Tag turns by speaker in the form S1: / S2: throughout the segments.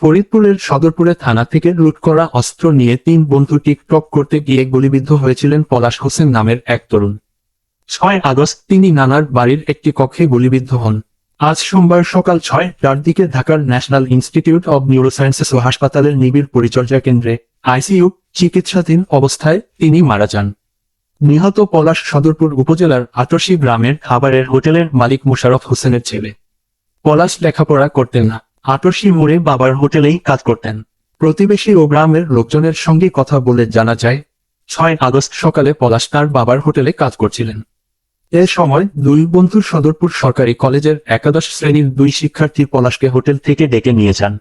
S1: ফরিদপুরের সদরপুরে থানা থেকে লুট করা অস্ত্র নিয়ে তিন বন্ধু টিকটক করতে গিয়ে গুলিবিদ্ধ হয়েছিলেন পলাশ হোসেন নামের এক তরুণ। ছয় আগস্ট তিনি নানার বাড়ির একটি কক্ষে গুলিবিদ্ধ হন। আজ সোমবার সকাল ছয়টার দিকে ঢাকার ন্যাশনাল ইনস্টিটিউট অব নিউরোসায়েন্সেস ও হাসপাতালের নিবিড় পরিচর্যা কেন্দ্রে আইসিইউ চিকিৎসাধীন অবস্থায় তিনি মারা যান। নিহত পলাশ সদরপুর উপজেলার আটরশি গ্রামের খাবারের হোটেলের মালিক মোশারফ হোসেনের ছেলে। পলাশ লেখাপড়া করতেন না। আটরশি মোড়ে বাবার হোটেলেই কাজ করতেন। প্রতিবেশী ও গ্রামের লোকজনের সঙ্গে কথা বলে জানা যায়, ছয় আগস্ট সকালে পলাশ তার বাবার হোটেলে কাজ করছিলেন। এ সময় দুই বন্ধু সদরপুর সরকারি কলেজের একাদশ শ্রেণির দুই শিক্ষার্থী পলাশকে হোটেল থেকে ডেকে নিয়ে যান।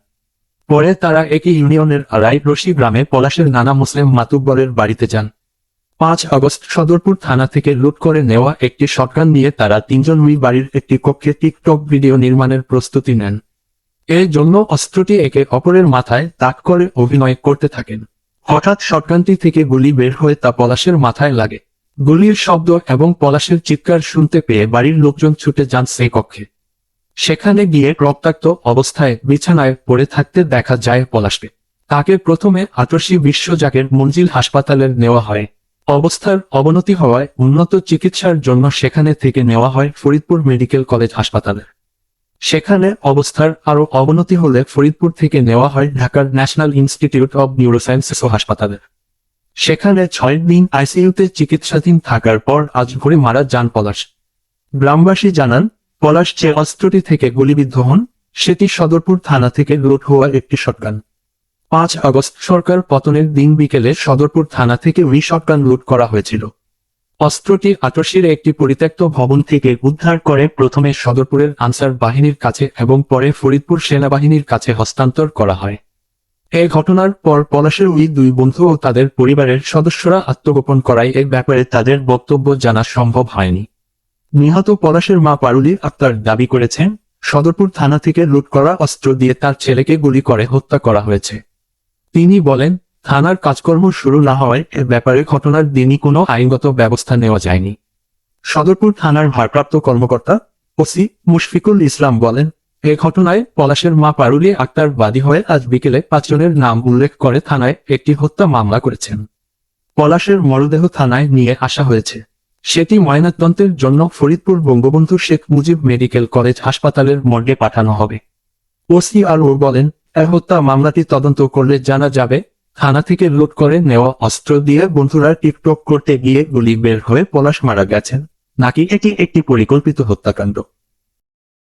S1: পরে তারা একই ইউনিয়নের আড়াই রশি গ্রামে পলাশের নানা মুসলিম মাতুব্বরের বাড়িতে যান। পাঁচ আগস্ট সদরপুর থানা থেকে লুট করে নেওয়া একটি শটগান নিয়ে তারা তিনজন ওই বাড়ির একটি কক্ষে টিকটক ভিডিও নির্মাণের প্রস্তুতি নেন। এর জন্য অস্ত্রটি একে অপরের মাথায় তাক করে অভিনয় করতে থাকেন। হঠাৎ শটগানটি থেকে গুলি বের হয়ে তা পলাশের মাথায় লাগে। গুলির শব্দ এবং পলাশের চিৎকার শুনতে পেয়ে বাড়ির লোকজন ছুটে যান সেই কক্ষে। সেখানে গিয়ে রক্তাক্ত অবস্থায় বিছানায় পড়ে থাকতে দেখা যায় পলাশকে। তাকে প্রথমে আটরশি বিশ্বজাগের মঞ্জিল হাসপাতালে নেওয়া হয়। অবস্থার অবনতি হওয়ায় উন্নত চিকিৎসার জন্য সেখানে থেকে নেওয়া হয় ফরিদপুর মেডিকেল কলেজ হাসপাতালে। সেখানে অবস্থার আরও অবনতি হলে ফরিদপুর থেকে নেওয়া হয় ঢাকার ন্যাশনাল ইনস্টিটিউট অব নিউরোসায়েন্সেস ও হাসপাতালে। সেখানে ছয় দিন আইসিইউতে চিকিৎসাধীন থাকার পর আজ ভোরে মারা যান পলাশ। গ্রামবাসী জানান, পলাশ যে অস্ত্রটি থেকে গুলিবিদ্ধ হন, সেটি সদরপুর থানা থেকে লুট হওয়া একটি শটগান। পাঁচ আগস্ট সরকার পতনের দিন বিকেলে সদরপুর থানা থেকে ওই শটগান লুট করা হয়েছিল। অস্ত্রটি আটরশির একটি পরিত্যক্ত ভবন থেকে উদ্ধার করে প্রথমে সদরপুরের আনসার বাহিনীর কাছে এবং পরে ফরিদপুর সেনাবাহিনীর কাছে হস্তান্তর করা হয়। এ ঘটনার পর পলাশের ওই দুই বন্ধু ও তাদের পরিবারের সদস্যরা আত্মগোপন করায় এ ব্যাপারে তাদের বক্তব্য জানা সম্ভব হয়নি। নিহত পলাশের মা পারুলি আক্তার দাবি করেছেন, সদরপুর থানা থেকে লুট করা অস্ত্র দিয়ে তার ছেলেকে গুলি করে হত্যা করা হয়েছে। তিনি বলেন থানার কাজকর্ম শুরু না হওয়ায় এ ব্যাপারে ঘটনার দিনই কোনো আইনগত ব্যবস্থা নেওয়া যায়নি। সদরপুর থানার ভারপ্রাপ্ত কর্মকর্তা ওসি মুশফিকুল ইসলাম বলেন, এ ঘটনায় পলাশের মা পারুলি আক্তার বাদী হয়ে আজ বিকেলে পাঁচজনের নাম উল্লেখ করে থানায় একটি হত্যা মামলা করেছেন। পলাশের মরদেহ থানায় নিয়ে আসা হয়েছে। সেটি ময়নাতদন্তের জন্য ফরিদপুর বঙ্গবন্ধু শেখ মুজিব মেডিকেল কলেজ হাসপাতালের মর্গে পাঠানো হবে। ওসি আর বলেন, এ হত্যা মামলাটি তদন্ত করলে জানা যাবে থানা থেকে লুট করে নেওয়া অস্ত্র দিয়ে বন্ধুরা টিকটক করতে গিয়ে গুলি বের হয়ে পলাশ মারা গেছেন। নাকি এটি একটি পরিকল্পিত হত্যাকাণ্ড?